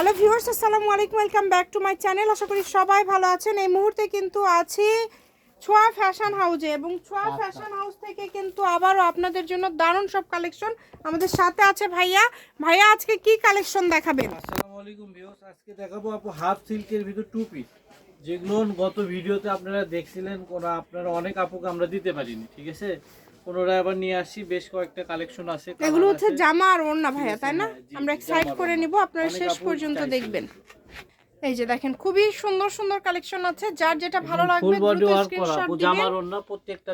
Hello viewers আসসালামু আলাইকুম welcome back to my channel. আশা করি সবাই ভালো আছেন। এই মুহূর্তে কিন্তু আছি ছোঁয়া ফ্যাশন হাউজে এবং ছোঁয়া ফ্যাশন হাউস থেকে কিন্তু আবারও আপনাদের জন্য দারুণ সব কালেকশন আমাদের সাথে আছে ভাইয়া। ভাইয়া আজকে কি কালেকশন দেখাবেন? আসসালামু আলাইকুম ভিউয়ার্স আজকে দেখাবো আপু হাফ সিল্কের ভিতর টু পিস যেগুলো গত ভিডিওতে আপনারা দেখছিলেন কোন আপনারা অনেক আপুকে আমরা দিতে পারিনি ঠিক আছে? কোনোটা আবার নিয়ে আসছি বেশ কয়েকটা কালেকশন আছে এগুলো হচ্ছে জামা আর ওড়না ভাইয়া তাই না? হ্যাঁ, আমরা জামা করে নিব আপনারা শেষ পর্যন্ত দেখবেন। এই যে দেখেন খুবই সুন্দর সুন্দর কালেকশন আছে যার যেটা ভালো লাগবে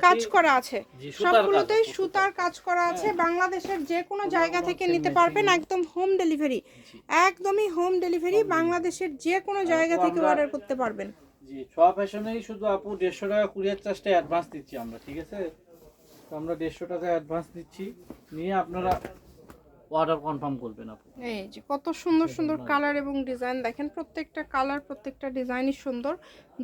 কাজ করা আছে। সবগুলোতেই সুতার কাজ করা আছে। বাংলাদেশের যে কোনো জায়গা থেকে নিতে পারবেন একদম হোম ডেলিভারি একদমই হোম ডেলিভারি বাংলাদেশের যে কোনো জায়গা থেকে অর্ডার করতে পারবেন। জি ছোয়া ফ্যাশনেই শুধু আপু দেড়শো টাকা কুরিয়ার চার্জটা অ্যাডভান্স দিচ্ছি আমরা ঠিক আছে? তো আমরা দেড়শো টাকা অ্যাডভান্স দিচ্ছি। নিয়ে আপনারা অর্ডার কনফার্ম করবেন আপু। এই যে কত সুন্দর সুন্দর কালার এবং ডিজাইন দেখেন প্রত্যেকটা কালার প্রত্যেকটা ডিজাইনই সুন্দর।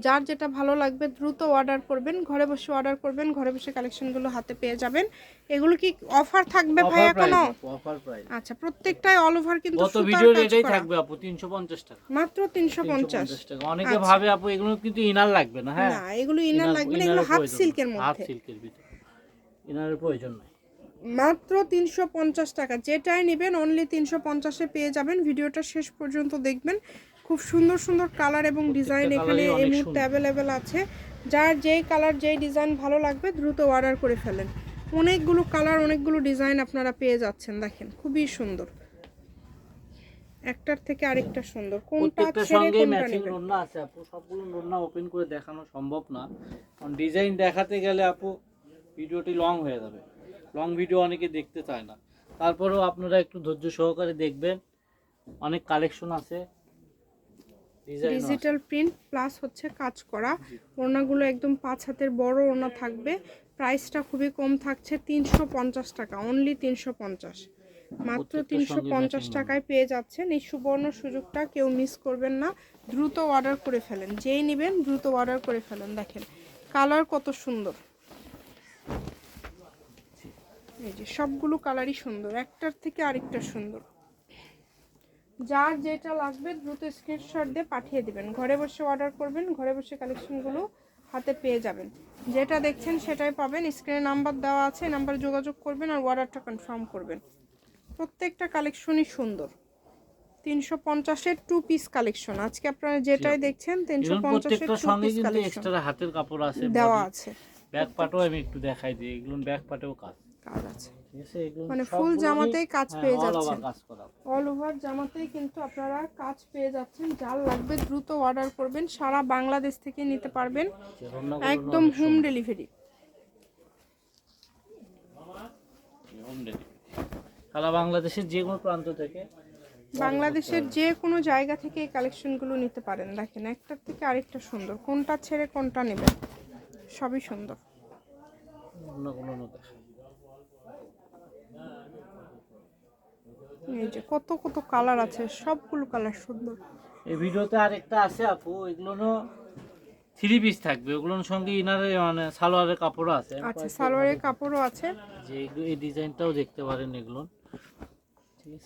যার যেটা ভালো লাগবে দ্রুত অর্ডার করবেন ঘরে বসে অর্ডার করবেন ঘরে বসে কালেকশনগুলো হাতে পেয়ে যাবেন। এগুলো কি অফার থাকবে ভাইয়া প্রাইস অফার প্রাইস আচ্ছা প্রত্যেকটাই অল ওভার কিন্তু কাজ এটাই করা। থাকবে আপু তিনশো পঞ্চাশ টাকা। মাত্র তিনশো পঞ্চাশ। 350 টাকা। অনেকে আচ্ছা। ভাবে আপু এগুলো কিন্তু ইনার লাগবে না হ্যাঁ। না এগুলো ইনার লাগবে না এগুলো হাফ সিল্কের হাফ সিল্কের ভিতরে। প্রয়োজন নাই। মাত্র তিনশো পঞ্চাশ টাকা। যেটাই নেবেন অনলি তিনশো পঞ্চাশে পেয়ে যাবেন। ভিডিওটা শেষ পর্যন্ত দেখবেন। খুব সুন্দর সুন্দর কালার এবং ডিজাইন এখানে এই মুহূর্তে অ্যাভেলেবেল আছে। যার যেই কালার যেই ডিজাইন ভালো লাগবে দ্রুত অর্ডার করে ফেলেন। অনেকগুলো কালার অনেকগুলো ডিজাইন আপনারা পেয়ে যাচ্ছেন দেখেন। খুবই সুন্দর। একটার থেকে আরেকটা সুন্দর। কোনটা ছেড়ে সঙ্গে কোনটা ম্যাচিং নেবেন? আছে আপু। সবগুলো রন্না ওপেন করে দেখানো সম্ভব না। কারণ ডিজাইন দেখাতে গেলে আপু ভিডিওটি লং হয়ে যাবে। লং ভিডিও অনেকে দেখতে চায় না। তারপরেও আপনারা একটু ধৈর্য সহকারে দেখবেন। অনেক কালেকশন আছে। ডিজিটাল প্রিন্ট প্লাস হচ্ছে কাজ করা। ওড়নাগুলো একদম পাঁচ হাতের বড় ওড়না থাকবে। প্রাইসটা খুবই কম থাকছে তিনশো পঞ্চাশ টাকা অনলি তিনশো পঞ্চাশ। মাত্র তিনশো পঞ্চাশ টাকায় পেয়ে যাচ্ছেন। এই সুবর্ণ সুযোগটা কেউ মিস করবেন না। দ্রুত অর্ডার করে ফেলেন। যেই নেবেন দ্রুত অর্ডার করে ফেলেন। দেখেন কালার কত সুন্দর। এই যে সবগুলো কালারই সুন্দর একটার থেকে আরেকটা সুন্দর। যার যেটা লাগবে দ্রুত স্ক্রিনশট দিয়ে পাঠিয়ে দিবেন। ঘরে বসে অর্ডার করবেন ঘরে বসে কালেকশনগুলো হাতে পেয়ে যাবেন। যেটা দেখছেন সেটাই পাবেন স্ক্রিনে নাম্বার দেওয়া আছে নাম্বারে যোগাযোগ করবেন আর অর্ডারটা কনফার্ম করবেন। প্রত্যেকটা কালেকশনই সুন্দর। তিনশো পঞ্চাশের টু পিস কালেকশন আজকে আপনারা যেটাই দেখছেন তিনশো পঞ্চাশের প্রত্যেকটার টু পিস কালেকশন হাতের কাপড় আছে দেওয়া আছে। ব্যাক পাটও আমি একটু দেখাই দিই এগুলো ব্যাক পাটেও কাজ। কাজ আছে। মানে ফুল জামাতেই কাজ হ্যাঁ, পেয়ে যাচ্ছেন। অল ওভার জামাতেই কিন্তু আপনারা কাজ পেয়ে যাচ্ছেন। যার লাগবে দ্রুত অর্ডার করবেন সারা বাংলাদেশ থেকে নিতে পারবেন। একদম হোম ডেলিভারি সারা বাংলাদেশের যে কোনো প্রান্ত থেকে বাংলাদেশের যে কোনো জায়গা থেকে এই কালেকশনগুলো নিতে পারেন। দেখেন একটার থেকে আরেকটা সুন্দর। কোনটা ছেড়ে কোনটা নেবেন? সবই সুন্দর। অন্য কোনো দেখা এই যে কত কত কালার আছে সবগুলো কালার সুন্দর। এই ভিডিওতে আরেকটা আছে আপু এগুলো থ্রি পিস থাকবে। ওগুলোর সঙ্গে ইনারে মানে সালোয়ারের কাপড়ও আছে। আচ্ছা সালোয়ারের কাপড়ও আছে। যে এই ডিজাইনটাও দেখতে পারেন এগুলো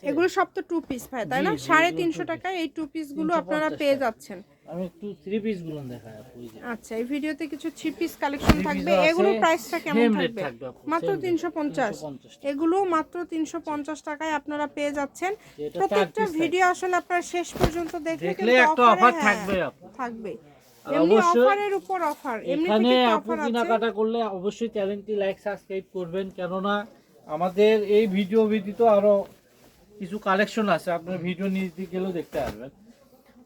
এগুলো সব তো টু পিস ভাই তাই না? সাড়ে তিনশো টাকায় এই টু পিসগুলো 350 আপনারা পেয়ে যাচ্ছেন। আমি একটু থ্রি পিসগুলো দেখাই আপু এই যে। আচ্ছা এই ভিডিওতে কিছু থ্রি পিস কালেকশন থাকবে। এগুলো প্রাইসটা কেমন থাকবে? মাত্র তিনশো পঞ্চাশ। 350 এগুলো মাত্র তিনশো পঞ্চাশ টাকায় আপনারা পেয়ে যাচ্ছেন। প্রত্যেকটা ভিডিও আসলে আপনারা শেষ পর্যন্ত দেখলে দেখলে কিন্তু একটা অফার হ্যাঁ, থাকবে থাকবে। অফারের উপর অফার এখানে কেনাকাটা করলে অবশ্যই চ্যানেলটি লাইক সাবস্ক্রাইব করবেন। কেননা আমাদের এই ভিডিও ব্যতীত আরও কিছু কালেকশন আছে আপনার ভিডিও নিয়ে গেলেও দেখতে পারবেন।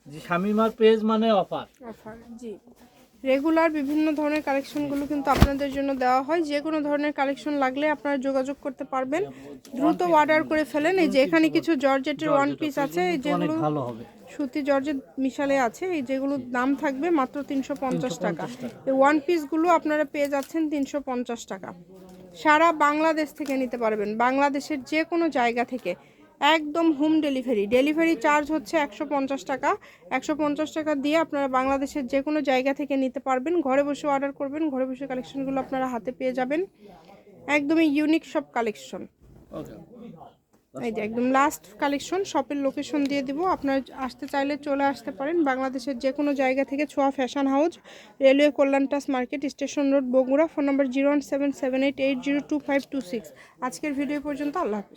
যে শামিমার পেজ মানে অফার অফার জি। রেগুলার বিভিন্ন ধরনের কালেকশনগুলো কিন্তু আপনাদের জন্য দেওয়া হয়। যে কোনো ধরনের কালেকশন লাগলে আপনারা যোগাযোগ করতে পারবেন। দ্রুত অর্ডার করে ফেলেন। এই যে এখানে কিছু জর্জেটের ওয়ান পিস আছে এই যেগুলো ভালো হবে। সুতি জর্জেট মিশালে আছে এই যেগুলোর দাম থাকবে মাত্র তিনশো পঞ্চাশ টাকা 350 টাকা। এই ওয়ান পিসগুলো আপনারা পেয়ে যাচ্ছেন তিনশো পঞ্চাশ টাকা। সারা বাংলাদেশ থেকে নিতে পারবেন। বাংলাদেশের যে কোনো জায়গা থেকে একদম হোম ডেলিভারি ডেলিভারি চার্জ হচ্ছে একশো পঞ্চাশ টাকা। একশো পঞ্চাশ টাকা দিয়ে আপনারা বাংলাদেশের যে কোনো জায়গা থেকে নিতে পারবেন। ঘরে বসে অর্ডার করবেন। ঘরে বসে কালেকশনগুলো আপনারা হাতে পেয়ে যাবেন। একদমই ইউনিক সব কালেকশন এই যে একদম লাস্ট কালেকশন শপের লোকেশন দিয়ে দিব। আপনার আসতে চাইলে চলে আসতে পারেন। বাংলাদেশের যে কোনো জায়গা থেকে Chhoya fashion house railway কল্যাণটাস market station road Bogura phone number zero one seven seven eight eight zero two five two six আজকের ভিডিও পর্যন্ত আল্লাহ হাফিজ।